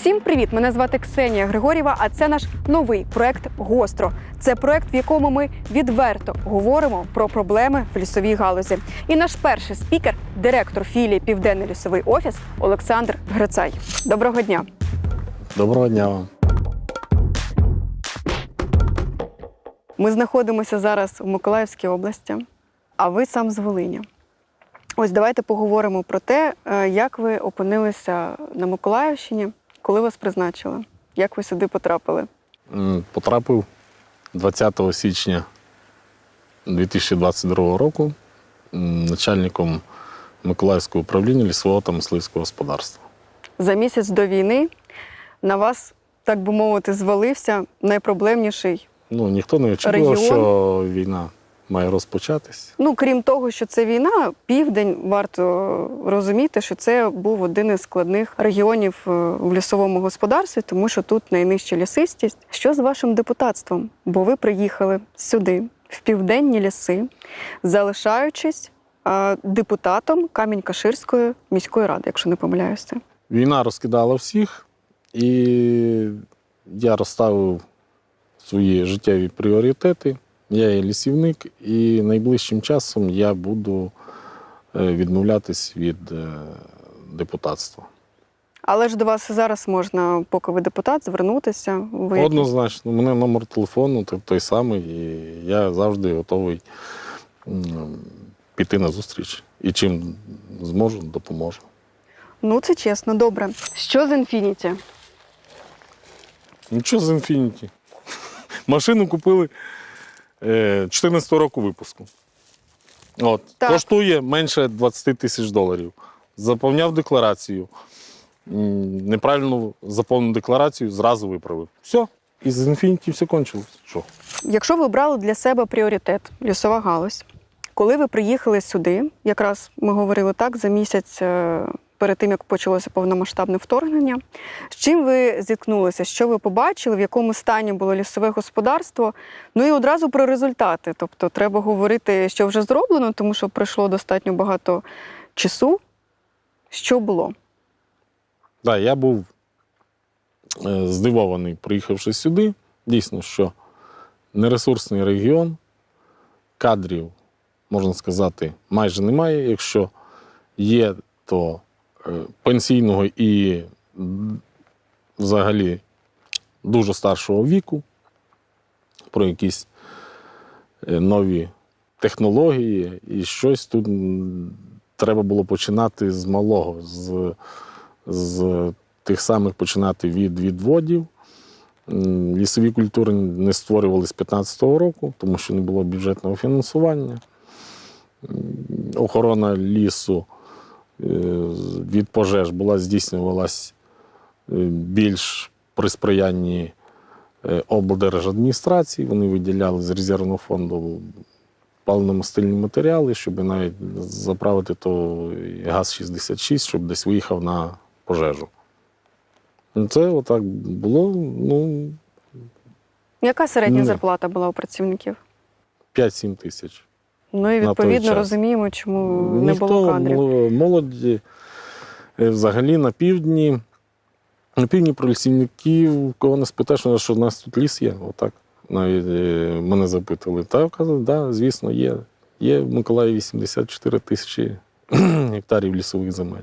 Всім привіт! Мене звати Ксенія Григорєва, а це наш новий проект Гостро. Це проект, в якому ми відверто говоримо про проблеми в лісовій галузі. І наш перший спікер директор філії Південний лісовий офіс Олександр Грицай. Доброго дня! Доброго дня вам. Ми знаходимося зараз в Миколаївській області, а ви сам з Волині. Ось давайте поговоримо про те, е, як ви опинилися на Миколаївщині, коли вас призначили, як ви сюди потрапили. Потрапив 20 січня 2022 року начальником Миколаївського управління лісового та мисливського господарства. За місяць до війни на вас, так би мовити, звалився найпроблемніший. Ну, ніхто не очікував, Регіон? що війна має розпочатись. Ну, крім того, що це війна, південь варто розуміти, що це був один із складних регіонів е, в лісовому господарстві, тому що тут найнижча лісистість. Що з вашим депутатством? Бо ви приїхали сюди, в південні ліси, залишаючись е, депутатом Камінь-Каширської міської ради, якщо не помиляюся. Війна розкидала всіх, і я розставив свої життєві пріоритети. Я є лісівник, і найближчим часом я буду е, відмовлятись від е, депутатства. Але ж до вас зараз можна, поки ви депутат, звернутися. Ви Однозначно, у мене номер телефону той- той самий, і я завжди готовий піти на зустріч. І чим зможу, допоможу. Ну, це чесно, добре. Що з Infinity? Нічого з Infinity. Машину купили 14 року випуску. От. Так. Коштує менше 20 тисяч доларів. Заповняв декларацію. Неправильно заповнену декларацію, зразу виправив. Все. І з Infinity все кончилось. Що? Якщо ви обрали для себе пріоритет лісова галузь, коли ви приїхали сюди, якраз ми говорили так, за місяць е, перед тим, як почалося повномасштабне вторгнення, з чим ви зіткнулися, що ви побачили, в якому стані було лісове господарство? Ну і одразу про результати. Тобто треба говорити, що вже зроблено, тому що пройшло достатньо багато часу. Що було? Так, я був е, здивований, приїхавши сюди. Дійсно, що нересурсний регіон, кадрів, можна сказати, майже немає. Якщо є, то пенсійного і взагалі дуже старшого віку, про якісь е, нові технології, і щось тут треба було починати з малого. з з тих самих починати від відводів. Лісові культури не створювали з 15-го року, тому що не було бюджетного фінансування. Охорона лісу е, від пожеж була здійснювалась е, більш при сприянні е, облдержадміністрації. Вони виділяли з резервного фонду паливно-мастильні матеріали, щоб навіть заправити то ГАЗ-66, щоб десь виїхав на пожежу. Ну, Це отак було ну, Яка середня Ні. зарплата була у працівників? 5-7 тисяч. Ну і На той відповідно час. розуміємо, чому не Ніхто, було кадрів. молоді е, взагалі на півдні. На півдні про лісівників, кого не спитаєш, що в нас тут ліс є. Отак навіть е, мене запитували. Та казали, да, звісно, є. Є в Миколаєві 84 тисячі гектарів лісових земель.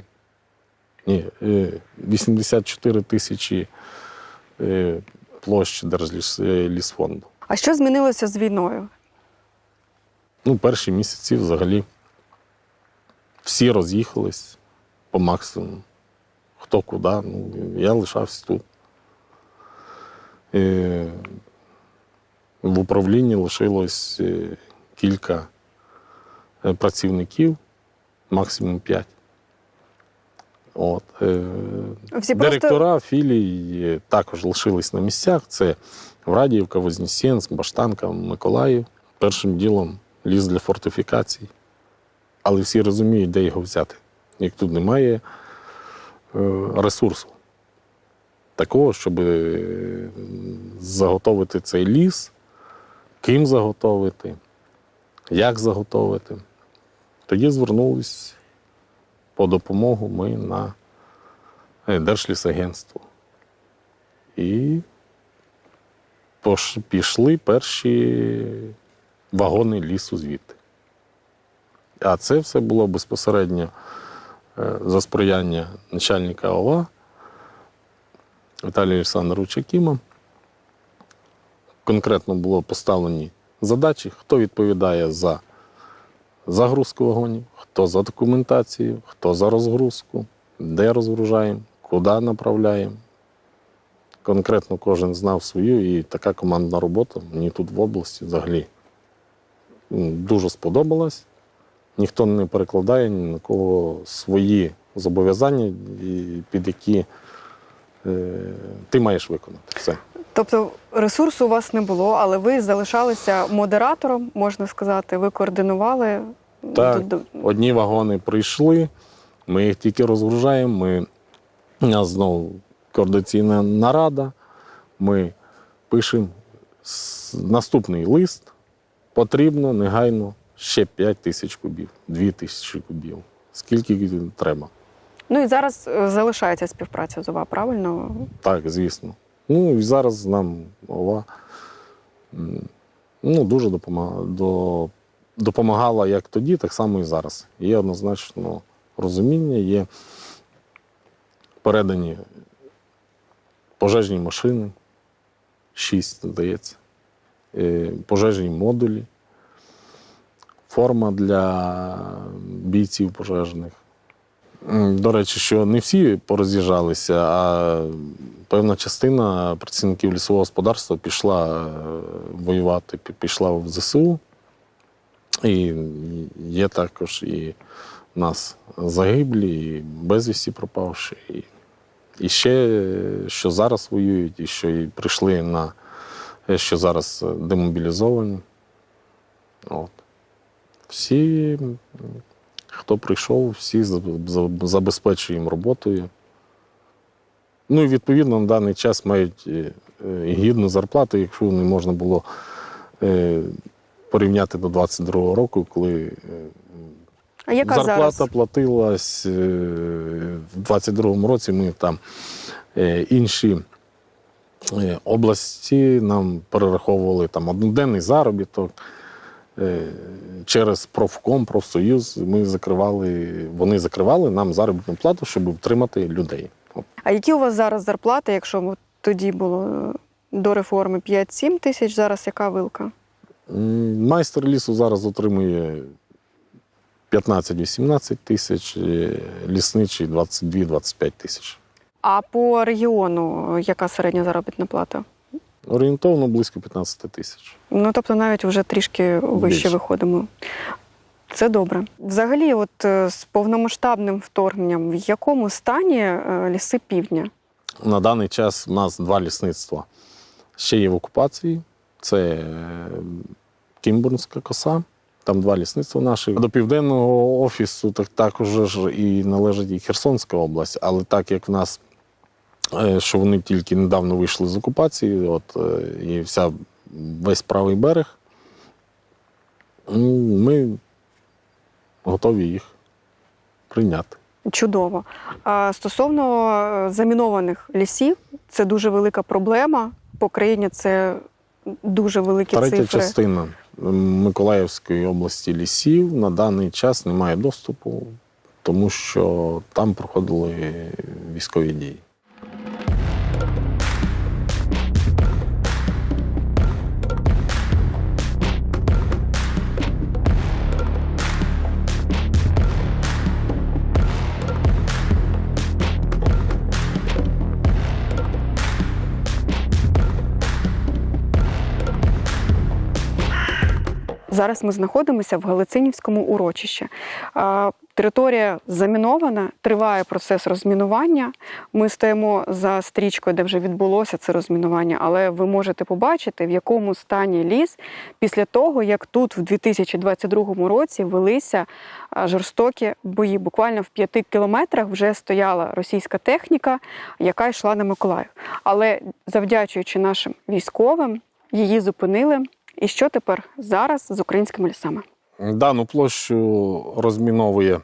Ні, е, 84 тисячі е, площ Держлісфонду. А що змінилося з війною? Ну, перші місяці взагалі всі роз'їхались по максимуму. Хто куди, ну, я лишався тут. Е, в управлінні лишилось е, кілька е, працівників, максимум п'ять. От, Всі просто Директора філій е, також лишились на місцях. Це Врадіївка, Вознесенськ, Баштанка, Миколаїв. Першим ділом ліс для фортифікацій. Але всі розуміють, де його взяти. Як тут немає е, ресурсу такого, щоб е, заготовити цей ліс, ким заготовити, як заготовити. Тоді звернулись по допомогу ми на е, Держлісагентство. І пішли перші вагони лісу звідти. А це все було безпосередньо е, за сприяння начальника ОВА Віталія Олександровича Кіма. Конкретно було поставлені задачі, хто відповідає за загрузку вагонів, хто за документацію, хто за розгрузку, де розгружаємо, куди направляємо. Конкретно кожен знав свою, і така командна робота мені тут в області взагалі дуже сподобалась. Ніхто не перекладає ні на кого свої зобов'язання, під які е, ти маєш виконати. Все. Тобто ресурсу у вас не було, але ви залишалися модератором, можна сказати, ви координували. Так. Одні вагони прийшли, ми їх тільки розгружаємо. Ми, у нас знову координаційна нарада. Ми пишемо наступний лист. Потрібно негайно ще 5 тисяч кубів, 2 тисячі кубів. Скільки треба. Ну і зараз е, залишається співпраця з ОВА, правильно? Так, звісно. Ну і зараз нам ОВА ну, дуже допомагала, допомагала як тоді, так само і зараз. Є однозначно розуміння, є передані пожежні машини, шість, здається, пожежні модулі, форма для бійців пожежних. До речі, що не всі пороз'їжджалися, а певна частина працівників лісового господарства пішла е, воювати, пішла в ЗСУ. І є також і в нас загиблі, і безвісті пропавші. І, і ще, е, що зараз воюють, і що і прийшли на е, що зараз е, демобілізовані. От. Всі хто прийшов, всі за- за- забезпечуємо роботою. Ну і відповідно на даний час мають е, е, гідну зарплату, якщо не можна було е, порівняти до 22-го року, коли е, А яка зарплата зараз? платилась е, в 22-му році. Ми там е, інші е, області нам перераховували там одноденний заробіток. Е, Через профком, профсоюз ми закривали, вони закривали нам заробітну плату, щоб втримати людей. А які у вас зараз зарплати, якщо тоді було е, до реформи 5-7 тисяч, зараз яка вилка? Майстер лісу зараз отримує 15-18 тисяч, е, лісничий 22-25 тисяч. А по регіону е, яка середня заробітна плата? Орієнтовно близько 15 тисяч. Ну тобто навіть вже трішки вище Більше. виходимо. Це добре. Взагалі, от е, з повномасштабним вторгненням, в якому стані е, ліси півдня? На даний час у нас два лісництва ще є в окупації. Це е, Кімбурнська коса. Там два лісництва наші. До південного офісу так також і належить і Херсонська область, але так як в нас, е, що вони тільки недавно вийшли з окупації, от е, і вся весь правий берег, ми готові їх прийняти. Чудово. А стосовно е, замінованих лісів, це дуже велика проблема. По країні це дуже великі Третя цифри. частина Миколаївської області лісів на даний час не має доступу, тому що там проходили військові дії. Зараз ми знаходимося в Галицинівському урочищі. Територія замінована, триває процес розмінування. Ми стоїмо за стрічкою, де вже відбулося це розмінування, але ви можете побачити, в якому стані ліс після того, як тут в 2022 році велися жорстокі бої. Буквально в п'яти кілометрах вже стояла російська техніка, яка йшла на Миколаїв. Але завдячуючи нашим військовим, її зупинили. І що тепер зараз з українськими лісами? Дану площу розміновує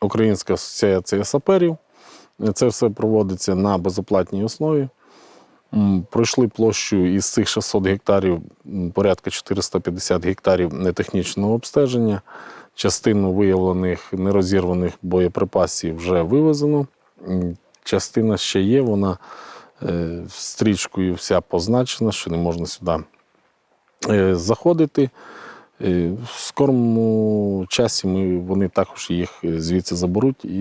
Українська асоціація саперів. Це все проводиться на безоплатній основі. Пройшли площу із цих 600 гектарів порядка 450 гектарів нетехнічного обстеження. Частину виявлених нерозірваних боєприпасів вже вивезено. Частина ще є, вона е, стрічкою вся позначена, що не можна сюди заходити. Е, В скорому часі ми, вони також їх е, звідси заберуть і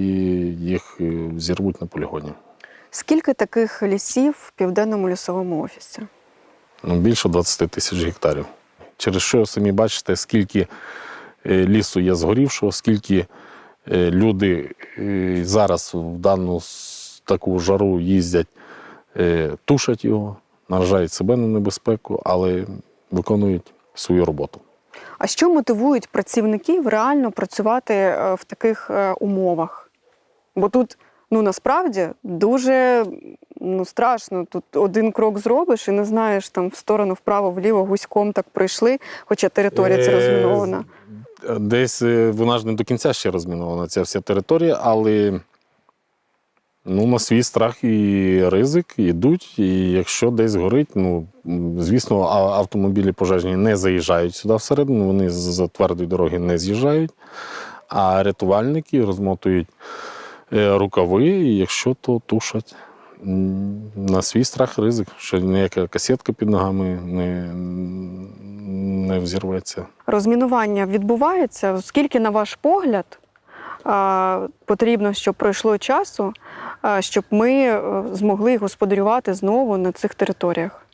їх е, зірвуть на полігоні. Скільки таких лісів в південному лісовому офісі? Ну, більше 20 тисяч гектарів. Через що самі бачите, скільки е, лісу є згорівшого, скільки е, люди е, зараз в дану таку жару їздять, е, тушать його, наражають себе на небезпеку, але виконують свою роботу. А що мотивують працівників реально працювати е, в таких е, умовах? Бо тут ну насправді дуже ну, страшно. Тут один крок зробиш і не знаєш там в сторону вправо, вліво, гуськом так пройшли, хоча територія це розмінована. Десь е, вона ж не до кінця ще розмінована, ця вся територія, але ну, на свій страх і ризик йдуть. І якщо десь горить, ну звісно, автомобілі пожежні не заїжджають сюди всередину, вони з твердої дороги не з'їжджають. А рятувальники розмотують е, рукави, і якщо то тушать. На свій страх ризик, що ніяка касетка під ногами не, не взірветься. Розмінування відбувається. Скільки, на ваш погляд, потрібно, щоб пройшло часу, щоб ми е, змогли господарювати знову на цих територіях?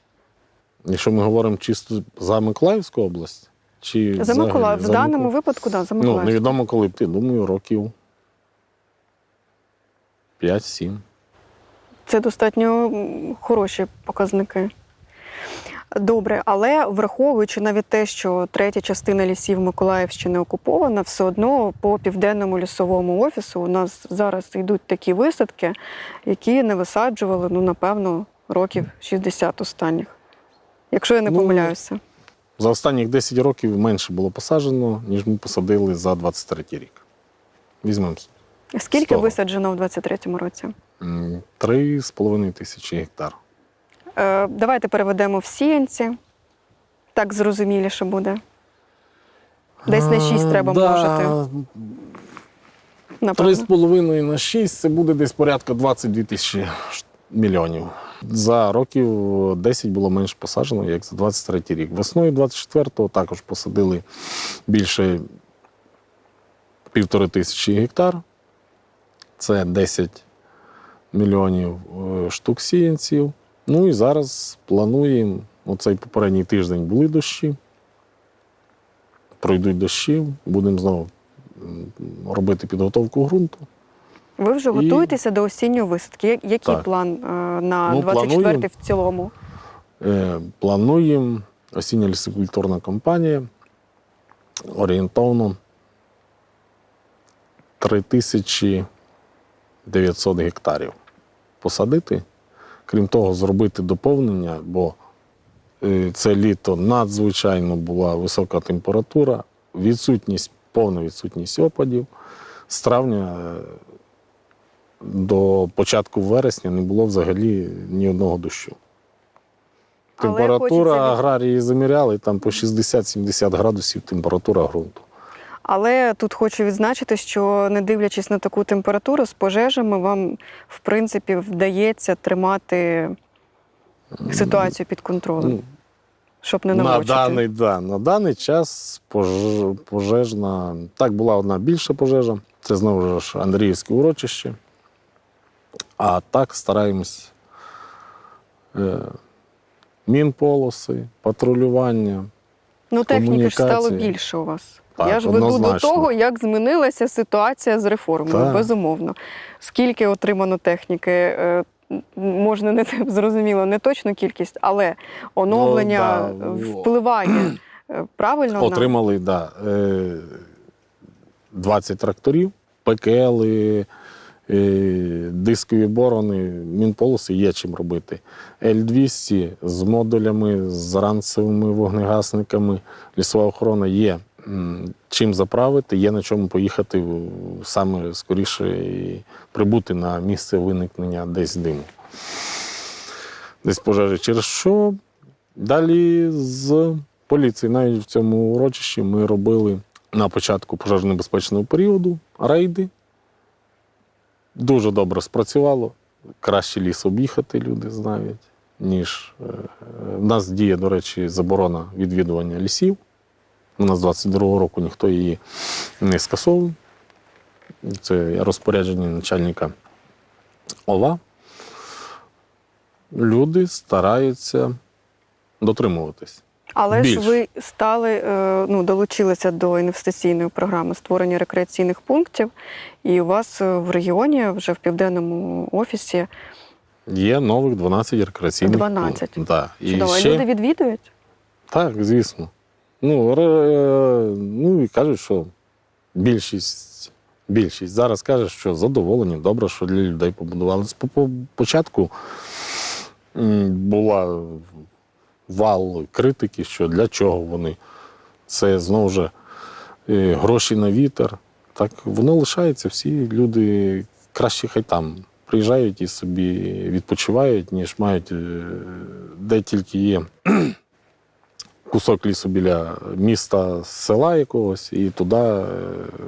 Якщо ми говоримо чисто за Миколаївську область, чи За взагалі? Миколаїв, в За даному Миколаїв? випадку, да, за Ну, невідомо коли б ти, думаю, років 5-7. Це достатньо хороші показники. Добре, але враховуючи навіть те, що третя частина лісів Миколаївщини окупована, все одно по південному лісовому офісу у нас зараз йдуть такі висадки, які не висаджували, ну, напевно, років 60 останніх. Якщо я не Ну, помиляюся. За останніх 10 років менше було посаджено, ніж ми посадили за 23 рік. Візьмемо Скільки того. висаджено в 23-му році? м, 3,5 тисячі гектар. Е, давайте переведемо в сіянці. Так зрозуміліше буде. Десь на 6 треба множити. Напевно. 3,5 на 6 це буде десь порядка 22 тисячі мільйонів. За років 10 було менше посаджено, як за 23 рік. Весною 24-го також посадили більше півтори тисячі гектар. Це 10 мільйонів е, штук сіянців. Ну і зараз плануємо. Оцей попередній тиждень були дощі. Пройдуть дощі, будемо знову робити підготовку ґрунту. Ви вже І- готуєтеся до осінньої висадки. Який Так. план е, на Ну, 24 плануємо. в цілому? Е, Плануємо осіння лісокультурна кампанія орієнтовно 3900 гектарів посадити. Крім того, зробити доповнення, бо е, це літо надзвичайно була висока температура, відсутність, повна відсутність опадів. З травня е, до початку вересня не було взагалі ні одного дощу. Температура хочеться аграрії заміряли, там по 60-70 градусів температура ґрунту. Але тут хочу відзначити, що не дивлячись на таку температуру, з пожежами вам, в принципі, вдається тримати ситуацію під контролем, Ну, щоб не на, даний, да, на даний час пож, пожежна. Так, була одна більша пожежа. Це знову ж Андріївське урочище. А так стараємось е, мінполоси, патрулювання. Ну, техніки ж стало більше у вас. Так, Я ж веду до того, як змінилася ситуація з реформою, Так. безумовно. Скільки отримано техніки, е, можна не зрозуміло, не точну кількість, але оновлення Ну, да. впливає. Е, Правильно? Отримали да, е, 20 тракторів, ПКЛ, е, дискові борони, мінполоси є чим робити. Л-200 з модулями, з ранцевими вогнегасниками, лісова охорона є чим заправити, є на чому поїхати саме скоріше і прибути на місце виникнення десь диму. десь пожежі. Через що далі з поліції, навіть в цьому урочищі, ми робили на початку пожежно-небезпечного періоду рейди. Дуже добре спрацювало. Краще ліс об'їхати, люди знають, ніж. е, В нас діє, до речі, заборона відвідування лісів. У нас з 22-го року ніхто її не скасовував. Це розпорядження начальника ОВА. Люди стараються дотримуватись. Але Більш. ж ви стали, е, ну, долучилися до інвестиційної програми створення рекреаційних пунктів, і у вас е, в регіоні, вже в південному офісі, Є нових 12 рекреаційних 12? пунктів. Да. І чудово. ще... люди відвідують. Так, звісно. Ну, ну і кажуть, що більшість, більшість зараз каже, що задоволені, добре, що для людей побудували. З по- по- початку була вал критики, що для чого вони. Це знову ж е, гроші на вітер. Так воно лишається, всі люди краще хай там приїжджають і собі відпочивають, ніж мають, е, де тільки є кусок лісу біля міста, села якогось, і туди е,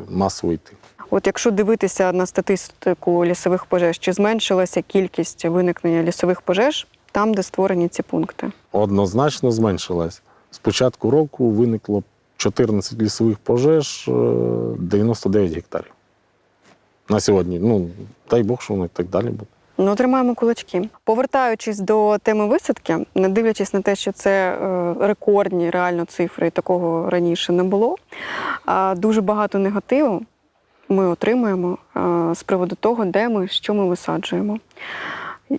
масово йти. От якщо дивитися на статистику лісових пожеж, чи зменшилася кількість виникнення лісових пожеж там, де створені ці пункти? Однозначно зменшилась. З початку року виникло 14 лісових пожеж, е, 99 гектарів. На сьогодні, ну, дай Бог, що воно і так далі буде. Ну, тримаємо кулачки. Повертаючись до теми висадки, не дивлячись на те, що це е, рекордні реально цифри, і такого раніше не було. Дуже багато негативу ми отримуємо е, з приводу того, де ми, що ми висаджуємо.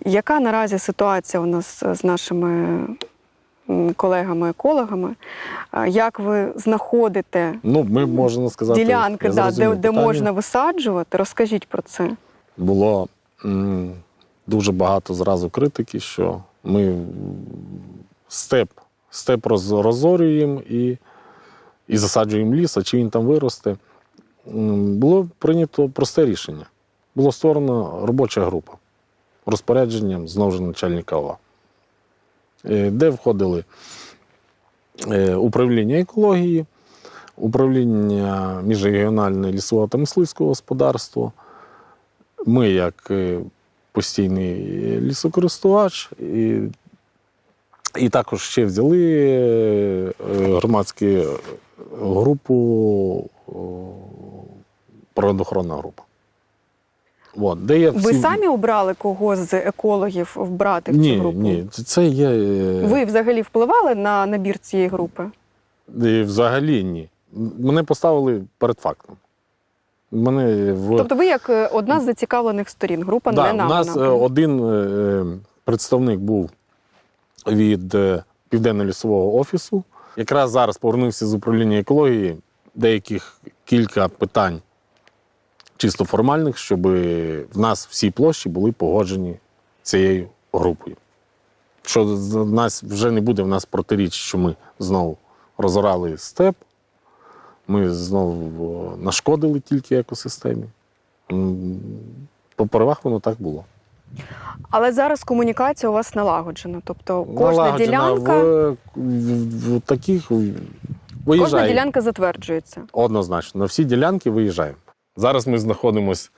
Яка наразі ситуація у нас з нашими колегами-екологами? Як ви знаходите Ну, ми можемо сказати, ділянки, да, де, де можна висаджувати? Розкажіть про це. було дуже багато зразу критики, що ми степ, степ розорюємо і, і засаджуємо ліс, а чи він там виросте. Було прийнято просте рішення. Була створена робоча група розпорядженням знову ж начальника ОВА, е, де входили е, управління екології, управління міжрегіональне лісового та мисливського господарства, ми, як е, постійний лісокористувач, і, і також ще взяли е, громадську групу природоохоронна група. От, де я Ви самі обрали кого з екологів вбрати в цю ні, групу? ні, це- це є. е, Ви взагалі впливали на набір цієї групи? е, Взагалі ні. Мене поставили перед фактом. Мене в... Тобто ви як е, одна з зацікавлених сторін, група Да, не у нас е, один е, представник був від Південно-лісового офісу. Якраз зараз повернувся з управління екології деяких кілька питань чисто формальних, щоб в нас всі площі були погоджені цією групою. Що з нас вже не буде в нас протиріч, що ми знову розорали степ, ми знову нашкодили тільки екосистемі. По правах воно так було. Але зараз комунікація у вас налагоджена. Тобто кожна Налагоджена ділянка, в, в, в таких кожна ділянка затверджується. Однозначно, на всі ділянки виїжджаємо. Зараз ми знаходимося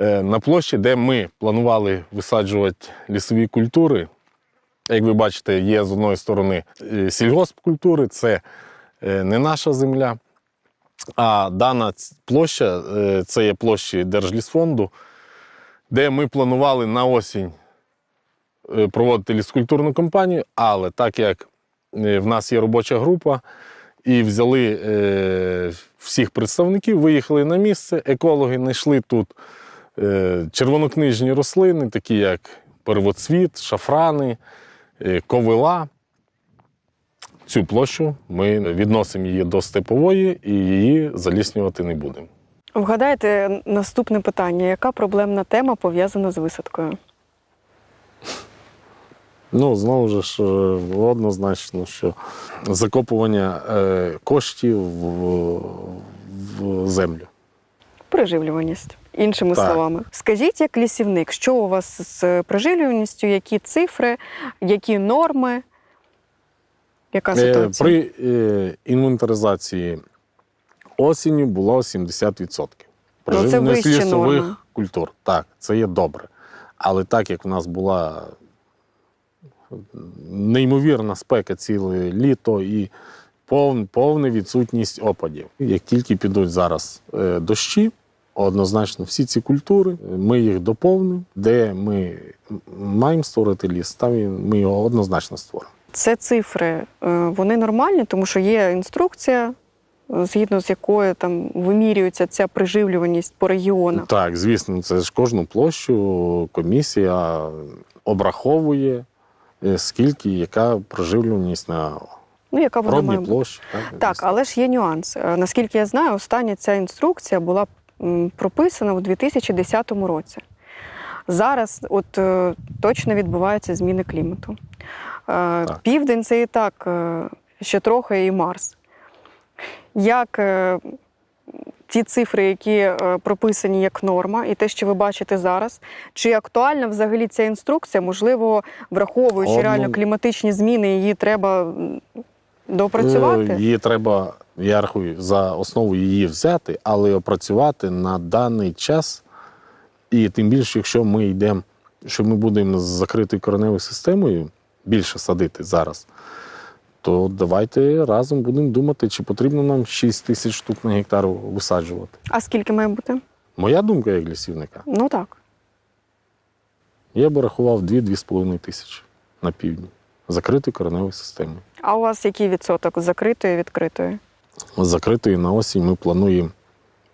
на площі, де ми планували висаджувати лісові культури. Як ви бачите, є з одної сторони е, сільгоспкультури, це е, не наша земля. А дана площа е, це є площі Держлісфонду, де ми планували на осінь е, проводити ліскультурну кампанію, але так як е, в нас є робоча група, і взяли всіх представників, виїхали на місце. Екологи знайшли тут червонокнижні рослини, такі як первоцвіт, шафрани, ковила. Цю площу ми відносимо її до степової і її заліснювати не будемо. Вгадайте наступне питання: яка проблемна тема пов'язана з висадкою? Ну, знову ж е, однозначно, що закопування е, коштів в, в землю. Приживлюваність. іншими Так. словами. Скажіть, як лісівник, що у вас з приживлюваністю, які цифри, які норми? Яка Е, ситуація? При е, інвентаризації осінню було 70%. Ну, це Приживленість вище лісових культур. Так, це є добре. Але так як в нас була неймовірна спека ціле літо і повна відсутність опадів. Як тільки підуть зараз е, дощі, однозначно всі ці культури, ми їх доповнимо, де ми маємо створити ліс, там ми його однозначно створимо. Це цифри, е, вони нормальні, тому що є інструкція, е, згідно з якою там вимірюється ця приживлюваність по регіонах. Так, звісно, це ж кожну площу комісія обраховує, е, скільки, яка проживлюваність на Ну, яка вона має площі. Так, Так, але ж є нюанс. Наскільки я знаю, остання ця інструкція була прописана у 2010 році. Зараз от точно відбуваються зміни клімату. Е, Південь це і так е, ще трохи і Марс. Як е, ті цифри, які прописані як норма, і те, що ви бачите зараз, чи актуальна взагалі ця інструкція? Можливо, враховуючи Одно- реально кліматичні зміни, її треба? Е, Її треба, я рахую, за основу її взяти, але опрацювати на даний час. І тим більше, якщо ми йдемо, що ми будемо з закритою кореневою системою більше садити зараз, то давайте разом будемо думати, чи потрібно нам 6 тисяч штук на гектар висаджувати. А скільки має бути? Моя думка як лісівника. Ну так. Я би рахував 2-2,5 тисячі на півдні закритою кореневою системою. А у вас який відсоток закритої відкритої? Закритої на осінь ми плануємо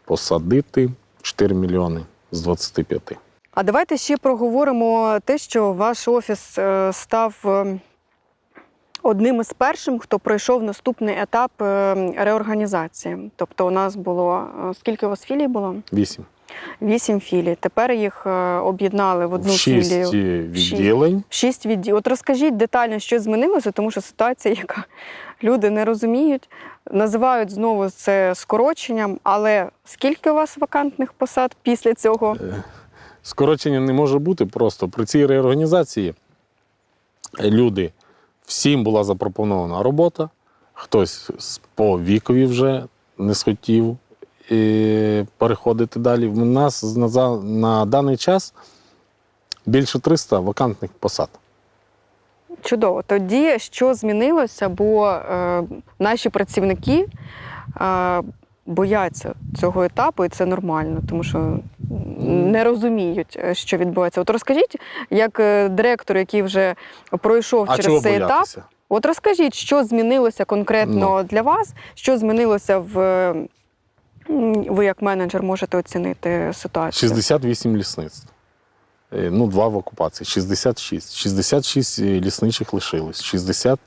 посадити 4 мільйони з 25. А давайте ще проговоримо те, що ваш офіс е, став е, одним із першим, хто пройшов наступний етап е, реорганізації. Тобто, у нас було скільки у вас філій було? 8. Вісім філій. Тепер їх об'єднали в одну 6 філію. відділень. Шість відділів. От розкажіть детально, що змінилося, тому що ситуація, яка люди не розуміють, називають знову це скороченням. Але скільки у вас вакантних посад після цього? Скорочення не може бути просто. При цій реорганізації люди, всім була запропонована робота, хтось по вікові вже не схотів е, переходити далі. У нас на, даний час більше 300 вакантних посад. Чудово. Тоді що змінилося? Бо е, наші працівники е, бояться цього етапу, і це нормально, тому що не розуміють, е, що відбувається. От розкажіть, як е, директор, який вже пройшов А через цей етап. От розкажіть, що змінилося конкретно Ну. для вас, що змінилося в. Ви як менеджер можете оцінити ситуацію? 68 лісництв. Е, Ну, два в окупації. 66. 66 лісничих лишилось. 60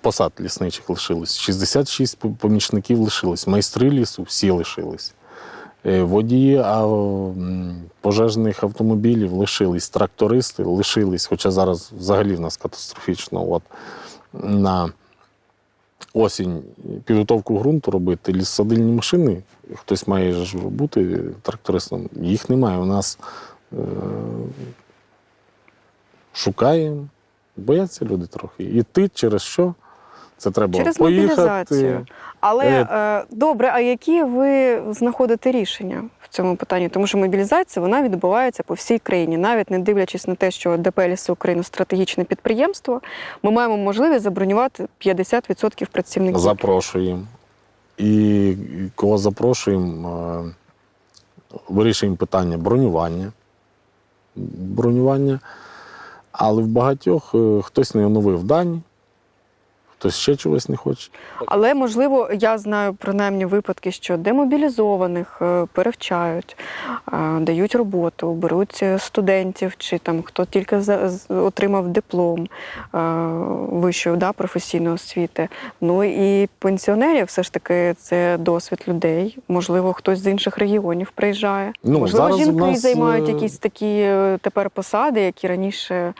посад лісничих лишилось. 66 по- помічників лишилось. Майстри лісу всі лишились. Е, Водії пожежних автомобілів лишились, трактористи лишились, хоча зараз взагалі в нас катастрофічно. От, на осінь підготовку ґрунту робити, лісосадильні машини, хтось має ж бути трактористом, їх немає. У нас е- шукаємо, бояться люди трохи. І ти через що? Це треба Через поїхати. мобілізацію. Але Е, е, добре, а які ви знаходите рішення в цьому питанні? Тому що мобілізація вона відбувається по всій країні, навіть не дивлячись на те, що ДП «Ліси України стратегічне підприємство, ми маємо можливість забронювати 50% працівників. Запрошуємо. І кого запрошуємо, е, вирішуємо питання бронювання. Бронювання. Але в багатьох е, хтось не оновив дані, хтось ще чогось не хоче. Але можливо, я знаю принаймні випадки, що демобілізованих е, перевчають, е, дають роботу, беруть е, студентів, чи там хто тільки отримав диплом вищої да, професійної освіти. Ну і пенсіонерів все ж таки це досвід людей. Можливо, хтось з інших регіонів приїжджає. Ну, Можливо, зараз жінки нас, займають якісь такі тепер посади, які раніше.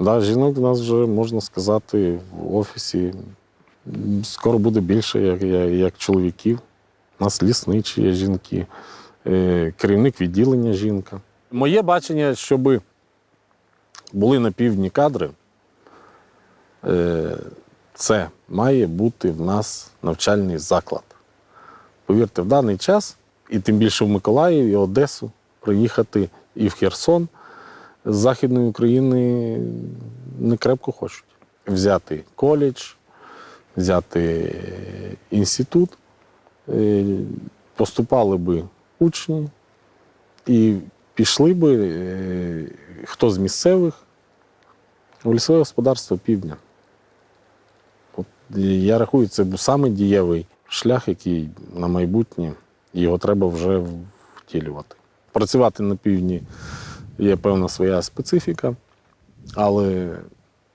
Да, жінок у нас вже можна сказати в офісі скоро буде більше, як, як, як чоловіків. У нас лісничі є жінки, е, керівник відділення жінка. Моє бачення, щоб були на півдні кадри, е, це має бути в нас навчальний заклад. Повірте, в даний час, і тим більше в Миколаїв, і Одесу, приїхати і в Херсон з Західної України не крепко хочуть. Взяти коледж, взяти е, інститут, е, поступали би учні і пішли би е, хто з місцевих у лісове господарство півдня. От, я рахую, це був саме дієвий шлях, який на майбутнє його треба вже втілювати. Працювати на півдні є певна своя специфіка, але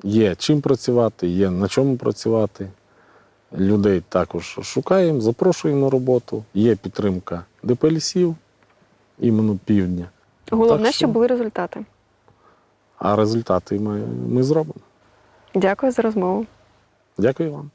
є чим працювати, є на чому працювати. Людей також шукаємо, запрошуємо на роботу. Є підтримка ДП лісів, іменно півдня. Головне, Так що- щоб були результати. А результати ми, ми зробимо. Дякую за розмову. Дякую вам.